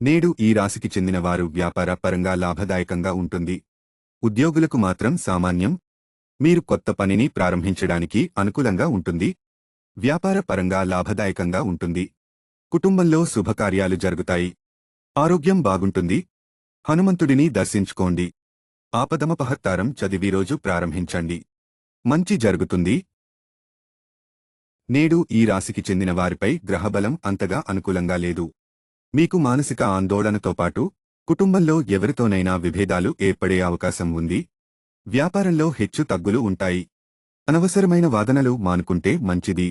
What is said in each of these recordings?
నేడు ఈ రాశికి చెందినవారు వ్యాపార పరంగా లాభదాయకంగా ఉంటుంది. ఉద్యోగులకు మాత్రం సామాన్యం. మీరు కొత్త పనిని ప్రారంభించడానికి అనుకూలంగా ఉంటుంది. వ్యాపార పరంగా లాభదాయకంగా ఉంటుంది. కుటుంబంలో శుభకార్యాలు జరుగుతాయి. ఆరోగ్యం బాగుంటుంది. హనుమంతుడిని దర్శించుకోండి. ఆపదమపహత్తారం చదివి రోజు ప్రారంభించండి. మంచి జరుగుతుంది. నేడు ఈ రాశికి చెందిన వారిపై గ్రహబలం అంతగా అనుకూలంగా లేదు. మీకు మానసిక ఆందోళనతో పాటు కుటుంబంలో ఎవరితోనైనా విభేదాలు ఏర్పడే అవకాశం ఉంది. వ్యాపారంలో హెచ్చు తగ్గులు ఉంటాయి. అనవసరమైన వాదనలు మానుకుంటే మంచిది.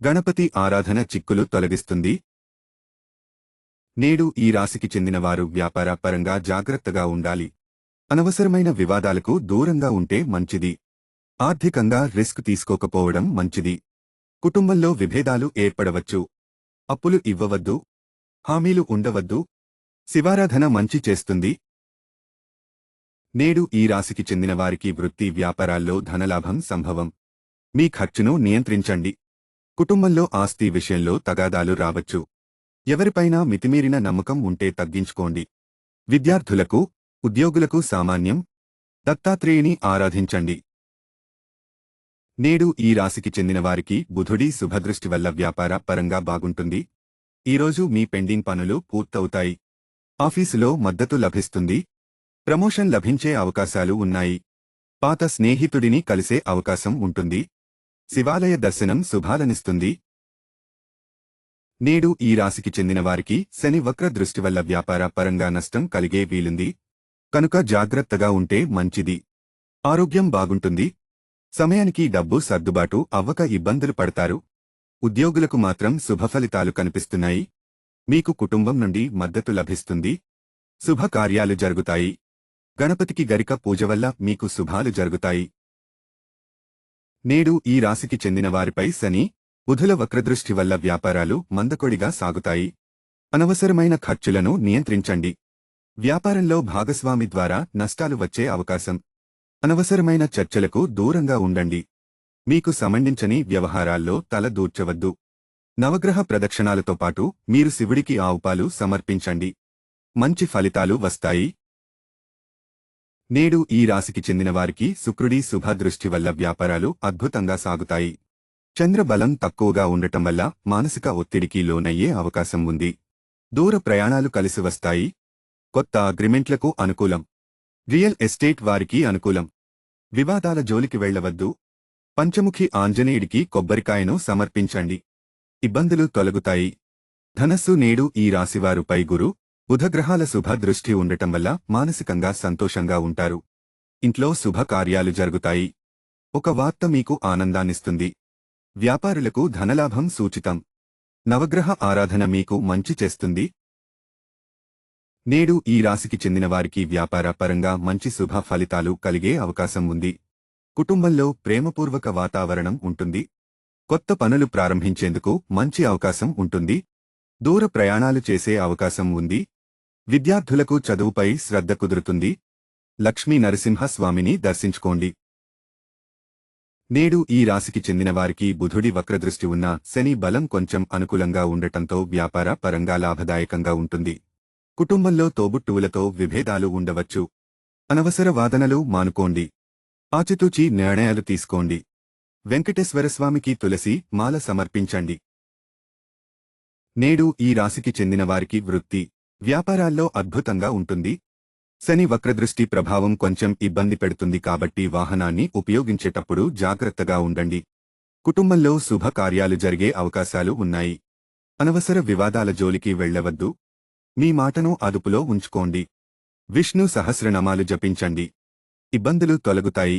గణపతి ఆరాధన చిక్కులు తొలగిస్తుంది. నేడు ఈ రాశికి చెందినవారు వ్యాపార పరంగా జాగ్రత్తగా ఉండాలి. అనవసరమైన వివాదాలకు దూరంగా ఉంటే మంచిది. ఆర్థికంగా రిస్క్ తీసుకోకపోవడం మంచిది. కుటుంబంలో విభేదాలు ఏర్పడవచ్చు. అప్పులు ఇవ్వవద్దు. హామీలు ఉండవద్దు. శివారాధన మంచి చేస్తుంది. నేడు ఈ రాశికి చెందిన వారికి వృత్తి వ్యాపారాల్లో ధనలాభం సంభవం. మీ ఖర్చును నియంత్రించండి. కుటుంబంలో ఆస్తి విషయంలో తగాదాలు రావచ్చు. ఎవరిపైనా మితిమీరిన నమ్మకం ఉంటే తగ్గించుకోండి. విద్యార్థులకు ఉద్యోగులకు సామాన్యం. దత్తాత్రేయుని ఆరాధించండి. నేడు ఈ రాశికి చెందిన వారికి బుధుడి శుభదృష్టి వల్ల వ్యాపార పరంగా బాగుంటుంది. ఈరోజు మీ పెండింగ్ పనులు పూర్తవుతాయి. ఆఫీసులో మద్దతు లభిస్తుంది. ప్రమోషన్ లభించే అవకాశాలు ఉన్నాయి. పాత స్నేహితుడిని కలిసే అవకాశం ఉంటుంది. శివాలయ దర్శనం శుభాలనిస్తుంది. నేడు ఈ రాశికి చెందిన వారికి శని వక్ర దృష్టి వల్ల వ్యాపార పరంగా నష్టం కలిగే వీలుంది. కనుక జాగ్రత్తగా ఉంటే మంచిది. ఆరోగ్యం బాగుంటుంది. సమయానికి డబ్బు సర్దుబాటు అవ్వక ఇబ్బందులు పడతారు. ఉద్యోగులకు మాత్రం శుభఫలితాలు కనిపిస్తున్నాయి. మీకు కుటుంబం నుండి మద్దతు లభిస్తుంది. శుభకార్యాలు జరుగుతాయి. గణపతికి గరిక పూజ వల్ల మీకు శుభాలు జరుగుతాయి. నేడు ఈ రాశికి చెందిన వారిపై శని బుధుల వక్రదృష్టి వల్ల వ్యాపారాలు మందకొడిగా సాగుతాయి. అనవసరమైన ఖర్చులను నియంత్రించండి. వ్యాపారంలో భాగస్వామి ద్వారా నష్టాలు వచ్చే అవకాశం. అనవసరమైన చర్చలకు దూరంగా ఉండండి. మీకు సమండించని వ్యవహారాల్లో తల దూర్చవద్దు. నవగ్రహ ప్రదక్షిణాలతో పాటు మీరు శివుడికి ఆవుపాలు సమర్పించండి. మంచి ఫలితాలు వస్తాయి. నేడు ఈ రాశికి చెందిన వారికి శుక్రుడి శుభదృష్టి వల్ల వ్యాపారాలు అద్భుతంగా సాగుతాయి. చంద్రబలం తక్కువగా ఉండటం వల్ల మానసిక ఒత్తిడికి లోనయ్యే అవకాశం ఉంది. దూర ప్రయాణాలు కలిసి వస్తాయి. కొత్త అగ్రిమెంట్లకు అనుకూలం. రియల్ ఎస్టేట్ వారికి అనుకూలం. వివాదాల జోలికి వెళ్ళవద్దు పంచముఖి ఆంజనేయుడికి కొబ్బరికాయను సమర్పించండి. ఇబ్బందులు తొలగుతాయి. ధనస్సు నేడు ఈ రాశివారుపై గురు బుధగ్రహాల శుభ దృష్టి ఉండటం వల్ల మానసికంగా సంతోషంగా ఉంటారు. ఇంట్లో శుభకార్యాలు జరుగుతాయి. ఒక వార్త మీకు ఆనందాన్నిస్తుంది. వ్యాపారులకు ధనలాభం సూచితం. నవగ్రహ ఆరాధన మీకు మంచి చేస్తుంది. నేడు ఈ రాశికి చెందిన వారికి వ్యాపార పరంగా మంచి శుభ ఫలితాలు కలిగే అవకాశం ఉంది. కుటుంబంలో ప్రేమపూర్వక వాతావరణం ఉంటుంది. కొత్త పనులు ప్రారంభించేందుకు మంచి అవకాశం ఉంటుంది. దూర ప్రయాణాలు చేసే అవకాశం ఉంది. విద్యార్థులకు చదువుపై శ్రద్ధ కుదురుతుంది. లక్ష్మీ నరసింహస్వామిని దర్శించుకోండి. నేడు ఈ రాశికి చెందిన వారికి బుధుడి వక్రదృష్టి ఉన్న శని బలం కొంచెం అనుకూలంగా ఉండటంతో వ్యాపార పరంగా లాభదాయకంగా ఉంటుంది. కుటుంబంలో తోబుట్టువులతో విభేదాలు ఉండవచ్చు. అనవసర వాదనలు మానుకోండి. ఆచితూచి నిర్ణయాలు తీసుకోండి. వెంకటేశ్వరస్వామికి తులసి మాల సమర్పించండి. నేడు ఈ రాశికి చెందిన వారికి వృత్తి వ్యాపారాల్లో అద్భుతంగా ఉంటుంది. శని వక్రదృష్టి ప్రభావం కొంచెం ఇబ్బంది పెడుతుంది కాబట్టి వాహనాన్ని ఉపయోగించేటప్పుడు జాగ్రత్తగా ఉండండి. కుటుంబంలో శుభకార్యాలు జరిగే అవకాశాలు ఉన్నాయి. అనవసర వివాదాల జోలికి వెళ్ళవద్దు మీ మాటను అదుపులో ఉంచుకోండి. విష్ణు సహస్రనామాలు జపించండి. ఇబ్బందులు తొలగుతాయి.